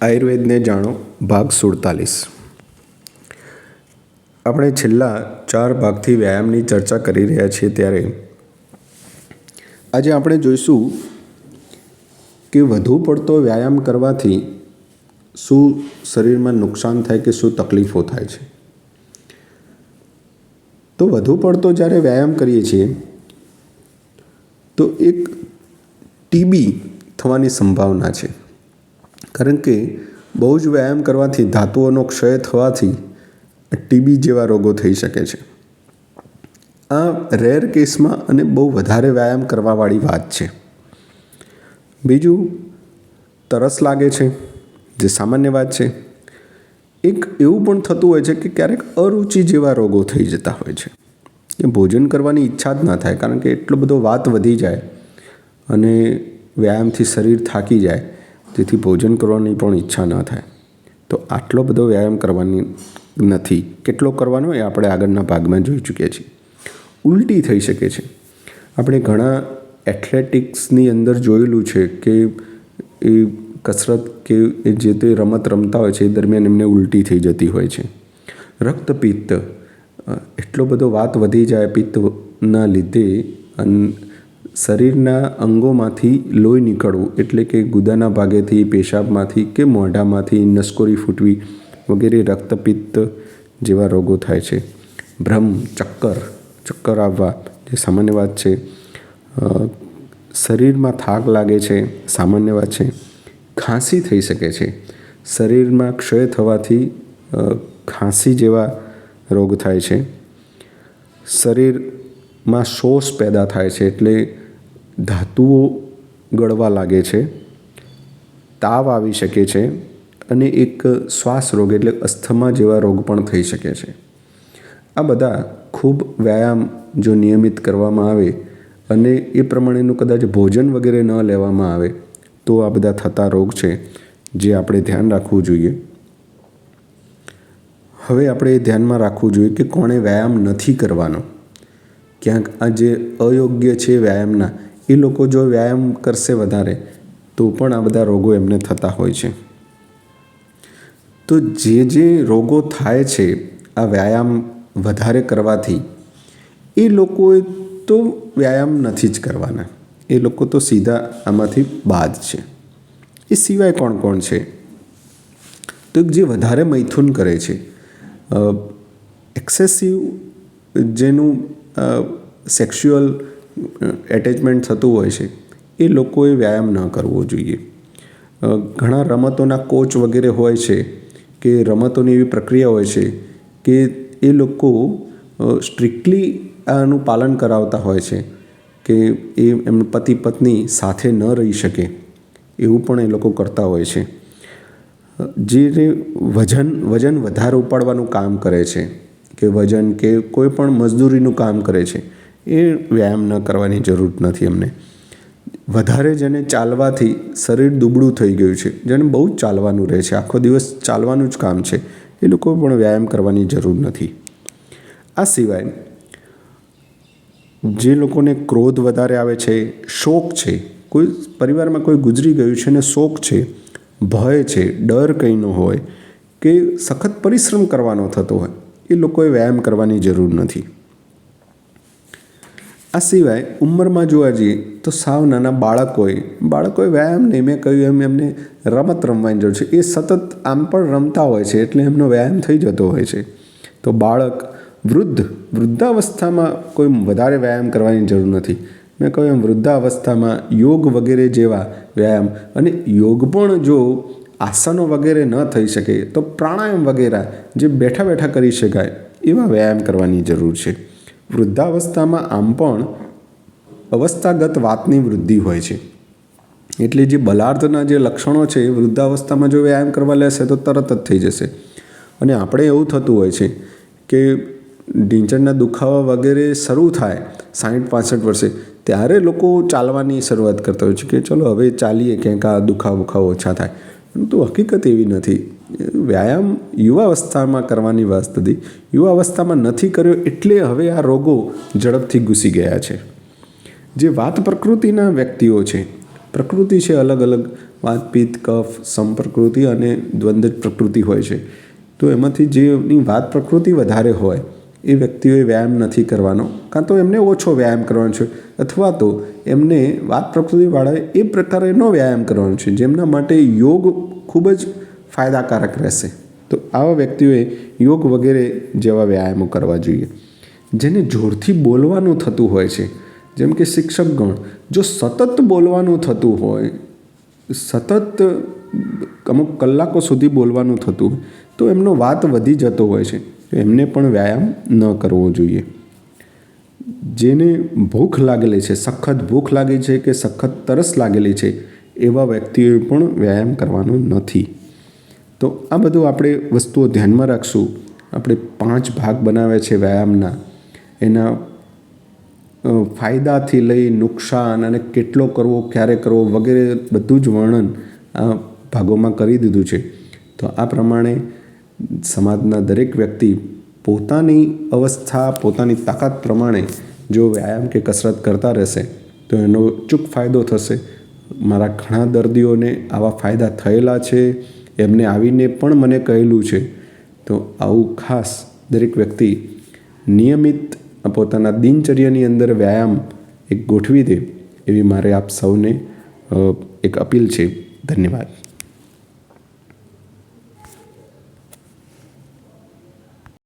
આયુર્વેદને જાણો, ભાગ સુડતાલીસ. આપણે છેલ્લા ચાર ભાગથી વ્યાયામની ચર્ચા કરી રહ્યા છીએ ત્યારે આજે આપણે જોઈશું કે વધુ પડતો વ્યાયામ કરવાથી શું શરીરમાં નુકસાન થાય કે શું તકલીફો થાય છે. તો વધુ પડતો જ્યારે વ્યાયામ કરીએ છીએ, તો એક ટીબી થવાની સંભાવના છે. કારણ કે બહુ જ વ્યાયામ કરવાથી ધાતુઓનો ક્ષય થવાથી ટીબી જેવા રોગો થઈ શકે છે. આ રેર કેસમાં અને બહુ વધારે વ્યાયામ કરવાવાળી વાત છે. બીજું, તરસ લાગે છે, જે સામાન્ય વાત છે. એક એવું પણ થતું હોય છે કે ક્યારેક અરુચિ જેવા રોગો થઈ જતા હોય છે. એ ભોજન કરવાની ઈચ્છા જ ના થાય, કારણ કે એટલો બધો વાત વધી જાય અને વ્યાયામથી શરીર થાકી જાય. તેથી ભોજન કરવાની પણ ઈચ્છા ન થાય. તો આટલો બધો વ્યાયામ કરવાની નથી. કેટલો કરવાનો એ આપણે આગળના ભાગમાં જોઈ ચૂક્યા છીએ. ઉલટી થઈ શકે છે. આપણે ઘણા એથ્લેટિક્સની અંદર જોયેલું છે કે એ કસરત કે એ જે તે રમત રમતા હોય છે એ દરમિયાન એમને ઉલટી થઈ જતી હોય છે. રક્તપિત્ત એટલો બધો વાત વધી જાય પિત્તના લીધે શરીરના અંગોમાંથી લોહી નીકળવું એટલે કે ગુદાના ભાગેથી, પેશાબમાંથી કે મોઢામાંથી નસકોરી ફૂટવી વગેરે રક્તપિત્ત જેવા રોગો થાય છે. ભ્રમ, ચક્કર ચક્કર આવવા, જે સામાન્ય વાત છે. શરીરમાં થાક લાગે છે, સામાન્ય વાત છે. ખાંસી થઈ શકે છે. શરીરમાં ક્ષય થવાથી ખાંસી જેવા રોગ થાય છે. શરીરમાં શોષ પેદા થાય છે એટલે ધાતુઓ ગળવા લાગે છે, તાવ આવી શકે છે અને એક શ્વાસ રોગ એટલે અસ્થમા જેવા રોગ પણ થઈ શકે છે. આ બધા ખૂબ વ્યાયામ જો નિયમિત કરવામાં આવે અને એ પ્રમાણેનું કદાચ ભોજન વગેરે ન લેવામાં આવે, તો આ બધા થતા રોગ છે જે આપણે ધ્યાન રાખવું જોઈએ. હવે આપણે એ ધ્યાનમાં રાખવું જોઈએ કે કોણે વ્યાયામ નથી કરવાનો. ક્યાંક આ જે અયોગ્ય છે વ્યાયામના એ લોકો જો વ્યાયામ કરશે વધારે, તો પણ આ બધા રોગો એમને થતા હોય છે. તો જે જે રોગો થાય છે, આ વ્યાયામ વધારે કરવાથી, એ લોકોએ તો વ્યાયામ નથી જ કરવાના. એ લોકો તો સીધા આમાંથી બાદ છે. એ સિવાય કોણ કોણ છે? તો જે વધારે મૈથુન કરે છે એક્સેસિવ જેનું સેક્સ્યુઅલ એટેચમેન્ટ થતું હોય છે, એ લોકોએ વ્યાયામ ન કરવો જોઈએ. ઘણા રમતોના કોચ વગેરે હોય છે કે રમતોની એવી પ્રક્રિયા હોય છે કે એ લોકો સ્ટ્રિક્ટલી આનું પાલન કરાવતા હોય છે કે એ એમ પતિ પત્ની સાથે ન રહી શકે, એવું પણ એ લોકો કરતા હોય છે. જે વજન વજન વધારે ઉપાડવાનું કામ કરે છે, કે વજન કે કોઈ પણ મજદૂરીનું કામ કરે છે એ વ્યાયામ ન કરવાની જરૂર નથી એમને વધારે જેને ચાલવાથી શરીર દુબળું થઈ ગયું છે, જેને બહુ જ ચાલવાનું રહે છે, આખો દિવસ ચાલવાનું જ કામ છે, એ લોકો પણ વ્યાયામ કરવાની જરૂર નથી. આ સિવાય જે લોકોને ક્રોધ વધારે આવે છે, શોક છે, કોઈ પરિવારમાં કોઈ ગુજરી ગયું છે ને શોક છે, ભય છે, ડર કંઈનો હોય કે સખત પરિશ્રમ કરવાનો થતો હોય, એ લોકોએ વ્યાયામ કરવાની જરૂર નથી. આ સિવાય ઉંમરમાં જોવા જઈએ તો સાવ નાના બાળકોએ બાળકોએ વ્યાયામ નહીં. મેં કહ્યું એમ એમને રમત રમવાની જરૂર છે. એ સતત આમ પણ રમતા હોય છે એટલે એમનો વ્યાયામ થઈ જતો હોય છે. તો બાળક વૃદ્ધ, વૃદ્ધાવસ્થામાં કોઈ વધારે વ્યાયામ કરવાની જરૂર નથી. મેં કહ્યું એમ વૃદ્ધાવસ્થામાં યોગ વગેરે જેવા વ્યાયામ અને યોગ પણ જો આસનો વગેરે ન થઈ શકે, તો પ્રાણાયામ વગેરે જે બેઠા બેઠા કરી શકાય એવા વ્યાયામ કરવાની જરૂર છે. વૃદ્ધાવસ્થામાં આમ પણ અવસ્થાગત વાતની વૃદ્ધિ હોય છે. એટલે જે બલાર્ધના જે લક્ષણો છે, એ વૃદ્ધાવસ્થામાં જો વ્યાયામ કરવા લેશે તો તરત જ થઈ જશે. અને આપણે એવું થતું હોય છે કે ઢીંચણના દુખાવા વગેરે શરૂ થાય સાઠ પાસઠ વર્ષે, ત્યારે લોકો ચાલવાની શરૂઆત કરતા હોય છે કે ચલો હવે ચાલીએ, ક્યાંક આ દુખાવો બુખાવો ઓછા થાય. પરંતુ હકીકત એવી નથી. વ્યાયામ યુવાવસ્થામાં કરવાની વાત હતી યુવાવસ્થામાં નથી કર્યો એટલે હવે આ રોગો ઝડપથી ઘૂસી ગયા છે. જે વાત પ્રકૃતિના વ્યક્તિઓ છે. પ્રકૃતિ છે અલગ અલગ. વાતપીત, કફ, સંપ્રકૃતિ અને દ્વંદ્વ પ્રકૃતિ હોય છે. તો એમાંથી જેની વાત પ્રકૃતિ વધારે હોય એ વ્યક્તિઓએ વ્યાયામ નથી કરવાનો. કાં તો એમને ઓછો વ્યાયામ કરવાનો છે, અથવા તો એમને વાત પ્રકૃતિવાળાએ એ પ્રકારેનો વ્યાયામ કરવાનો છે, જેમના માટે યોગ ખૂબ જ ફાયદાકારક રહેશે. તો આવા વ્યક્તિઓએ યોગ વગેરે જેવા વ્યાયામો કરવા જોઈએ. જેને જોરથી બોલવાનું થતું હોય છે, જેમ કે શિક્ષકગણ, જો સતત બોલવાનું થતું હોય, સતત અમુક કલાકો સુધી બોલવાનું થતું હોય, તો એમનો વાત વધી જતો હોય છે. એમને પણ વ્યાયામ ન કરવો જોઈએ. જેને ભૂખ લાગેલી છે, સખત ભૂખ લાગી છે કે સખત તરસ લાગેલી છે, એવા વ્યક્તિઓએ પણ વ્યાયામ કરવાનો નથી. તો આ બધું આપણે વસ્તુઓ ધ્યાનમાં રાખશું. આપણે પાંચ ભાગ બનાવ્યા છે વ્યાયામના. એના ફાયદાથી લઈ નુકસાન અને કેટલો કરવો, ક્યારે કરવો વગેરે બધું જ વર્ણન આ ભાગોમાં કરી દીધું છે. તો આ પ્રમાણે સમાજના દરેક વ્યક્તિ પોતાની અવસ્થા, પોતાની તાકાત પ્રમાણે જો વ્યાયામ કે કસરત કરતા રહેશે, તો એનો ચૂક ફાયદો થશે. મારા ઘણા દર્દીઓને આવા ફાયદા થયેલા છે, એમને આવીને પણ મને કહેલું છે. તો આવું ખાસ દરેક વ્યક્તિ નિયમિત પોતાના દિનચર્યાની અંદર વ્યાયામ એક ગોઠવી દે, એવી મારે આપ સૌને એક અપીલ છે. ધન્યવાદ.